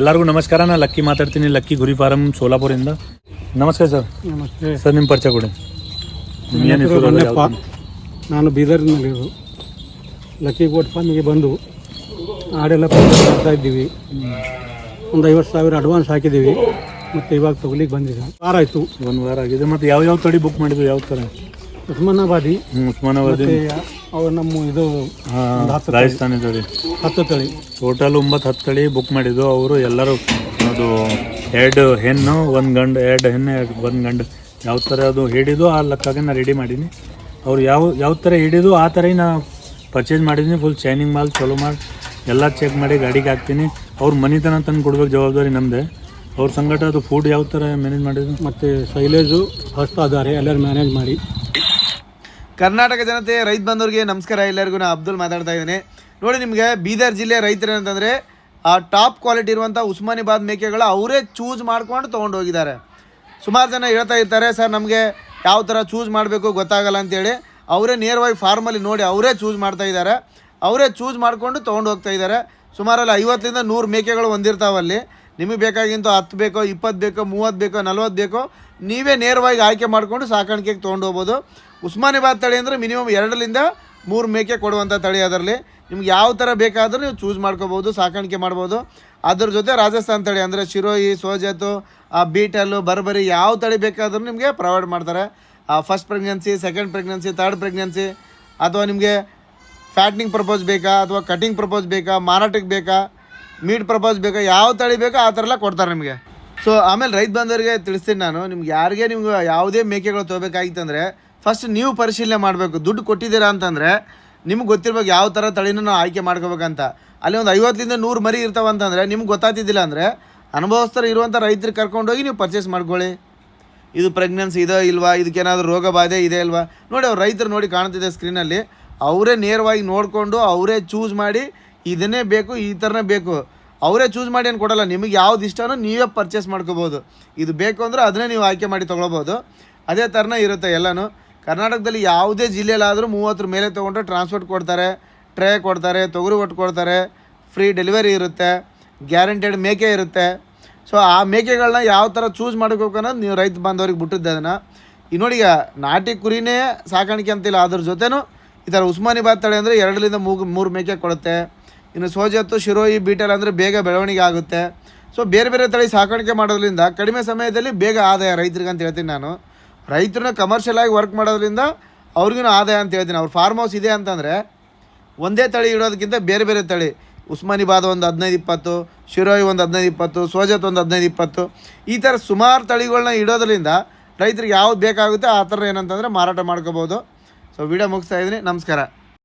ಎಲ್ಲರಿಗೂ ನಮಸ್ಕಾರ ನಾನು ಲಕ್ಕಿ ಮಾತಾಡ್ತೀನಿ ಲಕ್ಕಿ ಗುರಿ ಫಾರಂ ಸೋಲಾಪುರಿಂದ ನಮಸ್ಕಾರ ಸರ್. ನಮಸ್ತೆ. ಸರ್ ನಿಮ್ಮ ಪರಿಚಯ ಕೊಡಿ. ಏನ್ ಹೆಸರು, ಯಾವ್ದು? ನಾನು ಬೀದರ್ನಲ್ಲಿರೋದು ಲಕ್ಕಿ ಗೋಟ್ ಫಾರ್ಮಿಗೆ ಬಂದು ಆಡೆಲ್ಲ ಮಾಡ್ತಾ ಇದ್ದೀವಿ. ಒಂದು ಐವತ್ತು ಸಾವಿರ ಅಡ್ವಾನ್ಸ್ ಹಾಕಿದ್ದೀವಿ. ಮತ್ತು ಇವಾಗ ತಗೊಲಿಕ್ಕೆ ಬಂದಿದೆ ವಾರ ಆಯಿತು. ಒಂದು ವಾರ ಆಗಿದೆ. ಮತ್ತೆ ಯಾವ ಯಾವ ತಳಿ ಬುಕ್ ಮಾಡಿದ್ವಿ ಯಾವ ಥರ ಉಸ್ಮಾನಾಬಾದಿ ಉಸ್ಮಾನಾಬಾದಿ. ಅವ್ರು ನಮ್ಮ ಇದು ರಾಜಸ್ಥಾನ ಇದ್ದಾರೆ ಹತ್ತು ತಳಿ. ಹತ್ತು ಟೋಟಲ್ ಒಂಬತ್ತು ಹತ್ತು ತಳಿ ಬುಕ್ ಮಾಡಿದ್ದು. ಅವರು ಎಲ್ಲರೂ ಅದು ಎರಡು ಹೆಣ್ಣು ಒಂದು ಗಂಡು ಎರಡು ಹೆಣ್ಣು ಎರಡು ಒಂದು ಗಂಡು. ಯಾವ ಥರ ಅದು ಹಿಡಿದು ಆ ಲೆಕ್ಕಾಗೆ ನಾನು ರೆಡಿ ಮಾಡೀನಿ. ಅವ್ರು ಯಾವ ಯಾವ ಥರ ಹಿಡಿದು ಆ ಥರ ನಾ ಪರ್ಚೇಸ್ ಮಾಡಿದ್ದೀನಿ ಫುಲ್ ಚೈನಿಂಗ್ ಮಾಲ್ ಚಲೋ ಮಾಡಿ ಎಲ್ಲ ಚೆಕ್ ಮಾಡಿ ಗಾಡಿಗೆ ಹಾಕ್ತೀನಿ. ಅವ್ರ ಮನೆತನ ತಂದು ಕೊಡ್ಬೇಕು ಜವಾಬ್ದಾರಿ ನಮ್ಮದೇ ಅವ್ರ ಸಂಗಟ ಅದು ಫುಡ್ ಯಾವ ಥರ ಮ್ಯಾನೇಜ್ ಮಾಡಿದ್ರು ಮತ್ತು ಸೈಲೇಜು ಫಸ್ಟ್ ಅದಾರೆ ಎಲ್ಲರೂ ಮ್ಯಾನೇಜ್ ಮಾಡಿ. ಕರ್ನಾಟಕ ಜನತೆ, ರೈತ ಬಂದವ್ರಿಗೆ ನಮಸ್ಕಾರ. ಎಲ್ಲರಿಗೂ ನಾನು ಅಬ್ದುಲ್ ಮಾತಾಡ್ತಾ ಇದ್ದೀನಿ. ನೋಡಿ, ನಿಮಗೆ ಬೀದರ್ ಜಿಲ್ಲೆ ರೈತರು ಏನಂತಂದರೆ ಆ ಟಾಪ್ ಕ್ವಾಲಿಟಿ ಇರುವಂಥ ಉಸ್ಮಾನಿಬಾದ್ ಮೇಕೆಗಳು ಅವರೇ ಚೂಸ್ ಮಾಡ್ಕೊಂಡು ತೊಗೊಂಡು ಹೋಗಿದ್ದಾರೆ. ಸುಮಾರು ಜನ ಹೇಳ್ತಾ ಇರ್ತಾರೆ, ಸರ್, ನಮಗೆ ಯಾವ ಥರ ಚೂಸ್ ಮಾಡಬೇಕು ಗೊತ್ತಾಗಲ್ಲ ಅಂತೇಳಿ. ಅವರೇ ನೇರವಾಗಿ ಫಾರ್ಮಲ್ಲಿ ನೋಡಿ ಅವರೇ ಚೂಸ್ ಮಾಡ್ತಾ ಇದ್ದಾರೆ. ಅವರೇ ಚೂಸ್ ಮಾಡಿಕೊಂಡು ತೊಗೊಂಡು ಹೋಗ್ತಾ ಇದ್ದಾರೆ. ಸುಮಾರಲ್ಲಿ ಐವತ್ತರಿಂದ ನೂರು ಮೇಕೆಗಳು ಹೊಂದಿರ್ತಾವಲ್ಲಿ ನಿಮಗೆ ಬೇಕಾಗಿಂತ ಹತ್ತು ಬೇಕೋ, ಇಪ್ಪತ್ತು ಬೇಕೋ, ಮೂವತ್ತು ಬೇಕೋ, ನಲ್ವತ್ತು ಬೇಕೋ, ನೀವೇ ನೇರವಾಗಿ ಆಯ್ಕೆ ಮಾಡಿಕೊಂಡು ಸಾಕಾಣಿಕೆಗೆ ತೊಗೊಂಡು ಹೋಗ್ಬೋದು. ಉಸ್ಮಾನಿಬಾದ್ ತಳಿ ಅಂದರೆ ಮಿನಿಮಮ್ ಎರಡರಿಂದ ಮೂರು ಮೇಕೆ ಕೊಡುವಂಥ ತಳಿ ಅದರಲ್ಲಿ. ನಿಮ್ಗೆ ಯಾವ ಥರ ಬೇಕಾದರೂ ನೀವು ಚೂಸ್ ಮಾಡ್ಕೋಬೋದು, ಸಾಕಾಣಿಕೆ ಮಾಡ್ಬೋದು. ಅದ್ರ ಜೊತೆ ರಾಜಸ್ಥಾನ್ ತಳಿ ಅಂದರೆ ಶಿರೋಯಿ ಆ ಬೀಟಲ್ಲು, ಬರ್ಬರಿ ಯಾವ ತಳಿ ಬೇಕಾದರೂ ನಿಮಗೆ ಪ್ರೊವೈಡ್ ಮಾಡ್ತಾರೆ. First pregnancy second pregnancy third pregnancy ಅಥವಾ ನಿಮಗೆ ಫ್ಯಾಟ್ನಿಂಗ್ ಪ್ರಪೋಸ್ ಬೇಕಾ, ಅಥವಾ ಕಟಿಂಗ್ ಪ್ರಪೋಸ್ ಬೇಕಾ, ಮಾರಾಟಕ್ಕೆ ಬೇಕಾ ಮೀಟ್ ಪ್ರಪೋಸ್ ಬೇಕೋ, ಯಾವ ತಳಿ ಬೇಕೋ, ಆ ಥರ ಎಲ್ಲ ಕೊಡ್ತಾರೆ ನಿಮಗೆ. ಸೊ ಆಮೇಲೆ ರೈತ ಬಂದವರಿಗೆ ತಿಳಿಸ್ತೀನಿ ನಾನು, ನಿಮ್ಗೆ ಯಾರಿಗೆ ನಿಮ್ಗೆ ಯಾವುದೇ ಮೇಕೆಗಳು ತೊಗೋಬೇಕಾಗಿತ್ತಂದರೆ ಫಸ್ಟ್ ನೀವು ಪರಿಶೀಲನೆ ಮಾಡಬೇಕು, ದುಡ್ಡು ಕೊಟ್ಟಿದ್ದೀರಾ ಅಂತಂದರೆ, ನಿಮ್ಗೆ ಗೊತ್ತಿರ್ಬೇಕು ಯಾವ ಥರ ತಳಿನ ನಾವು ಆಯ್ಕೆ ಮಾಡ್ಕೋಬೇಕಂತ. ಅಲ್ಲಿ ಒಂದು ಐವತ್ತರಿಂದ ನೂರು ಮರಿ ಇರ್ತಾವಂತಂದರೆ ನಿಮ್ಗೆ ಗೊತ್ತಾಗ್ತಿದ್ದಿಲ್ಲ ಅಂದರೆ, ಅನುಭವಸ್ಥರು ಇರುವಂಥ ರೈತರಿಗೆ ಕರ್ಕೊಂಡೋಗಿ ನೀವು ಪರ್ಚೇಸ್ ಮಾಡ್ಕೊಳ್ಳಿ. ಇದು ಪ್ರೆಗ್ನೆನ್ಸಿ ಇದೋ ಇಲ್ವಾ ಇದಕ್ಕೇನಾದರೂ ರೋಗ ಬಾಧೆ ಇದೆ ಇಲ್ವಾ? ನೋಡಿ, ಅವ್ರು ರೈತರು ನೋಡಿ ಕಾಣ್ತಿದೆ ಸ್ಕ್ರೀನಲ್ಲಿ ಅವರೇ ನೇರವಾಗಿ ನೋಡಿಕೊಂಡು, ಅವರೇ ಚೂಸ್ ಮಾಡಿ ಇದನ್ನೇ ಬೇಕು, ಈ ಥರನೇ ಬೇಕು. ಅವರೇ ಚೂಸ್ ಮಾಡಿ ಏನು ಕೊಡಲ್ಲ. ನಿಮಗೆ ಯಾವ್ದು ಇಷ್ಟನೋ ನೀವೇ ಪರ್ಚೇಸ್ ಮಾಡ್ಕೋಬೋದು ಇದು ಬೇಕು ಅಂದರೆ ಅದನ್ನೇ ನೀವು ಆಯ್ಕೆ ಮಾಡಿ ತೊಗೊಳ್ಬೋದು ಅದೇ ಥರನೇ ಇರುತ್ತೆ ಎಲ್ಲನೂ. ಕರ್ನಾಟಕದಲ್ಲಿ ಯಾವುದೇ ಜಿಲ್ಲೆಯಲ್ಲಾದರೂ ಮೂವತ್ತರ ಮೇಲೆ ತೊಗೊಂಡ್ರೆ ಟ್ರಾನ್ಸ್ಪೋರ್ಟ್ ಕೊಡ್ತಾರೆ ಟ್ರೇ ಕೊಡ್ತಾರೆ, ತೊಗರು ಒಟ್ಟು ಕೊಡ್ತಾರೆ ಫ್ರೀ ಡೆಲಿವರಿ ಇರುತ್ತೆ ಗ್ಯಾರಂಟೆಡ್ ಮೇಕೆ ಇರುತ್ತೆ. ಸೊ ಆ ಮೇಕೆಗಳನ್ನ ಯಾವ ಥರ ಚೂಸ್ ಮಾಡಬೇಕು ಅನ್ನೋದು ನೀವು ರೈತ ಬಾಂಧವ್ರಿಗೆ ಬಿಟ್ಟಿದ್ದೆ ಅದನ್ನು. ಈ ನೋಡಿ ಈಗ ನಾಟಿ ಕುರಿನೇ ಸಾಕಾಣಿಕೆ ಅಂತಿಲ್ಲ. ಅದ್ರ ಜೊತೆನೂ ಈ ಥರ ಉಸ್ಮಾನಿಬಾದ್ ತಳಿ ಅಂದರೆ ಎರಡರಿಂದ ಮೂಗು ಮೂರು ಮೇಕೆ ಕೊಡುತ್ತೆ. ಇನ್ನು ಸೋಜತ್ತು ಶಿರೋಯಿ ಬೀಟಲ್ ಅಂದರೆ ಬೇಗ ಬೆಳವಣಿಗೆ ಆಗುತ್ತೆ. ಸೊ ಬೇರೆ ಬೇರೆ ತಳಿ ಸಾಕಾಣಿಕೆ ಮಾಡೋದ್ರಿಂದ ಕಡಿಮೆ ಸಮಯದಲ್ಲಿ ಬೇಗ ಆದಾಯ ರೈತರಿಗೆ ಅಂತ ಹೇಳ್ತೀನಿ ನಾನು. ರೈತರನ್ನ ಕಮರ್ಷಿಯಲ್ ಆಗಿ ವರ್ಕ್ ಮಾಡೋದ್ರಿಂದ ಅವ್ರಿಗೂ ಆದಾಯ ಅಂತ ಹೇಳ್ತೀನಿ. ಅವ್ರ ಫಾರ್ಮ್ ಹೌಸ್ ಇದೆ ಅಂತಂದರೆ ಒಂದೇ ತಳಿ ಇಡೋದಕ್ಕಿಂತ ಬೇರೆ ಬೇರೆ ತಳಿ. ಉಸ್ಮಾನಿಬಾದ್ ಒಂದು ಹದಿನೈದು ಇಪ್ಪತ್ತು, ಶಿರೋಯಿ ಒಂದು ಹದಿನೈದು ಇಪ್ಪತ್ತು ಸೋಜತ್ ಒಂದು ಹದಿನೈದು ಇಪ್ಪತ್ತು. ಈ ಥರ ಸುಮಾರು ತಳಿಗಳನ್ನ ಇಡೋದ್ರಿಂದ ರೈತರಿಗೆ ಯಾವ್ದು ಬೇಕಾಗುತ್ತೆ ಆ ಥರ ಏನಂತಂದರೆ ಮಾರಾಟ ಮಾಡ್ಕೋಬೋದು. ಸೊ ವಿಡಿಯೋ ಮುಗಿಸ್ತಾ ಇದ್ದೀನಿ. ನಮಸ್ಕಾರ.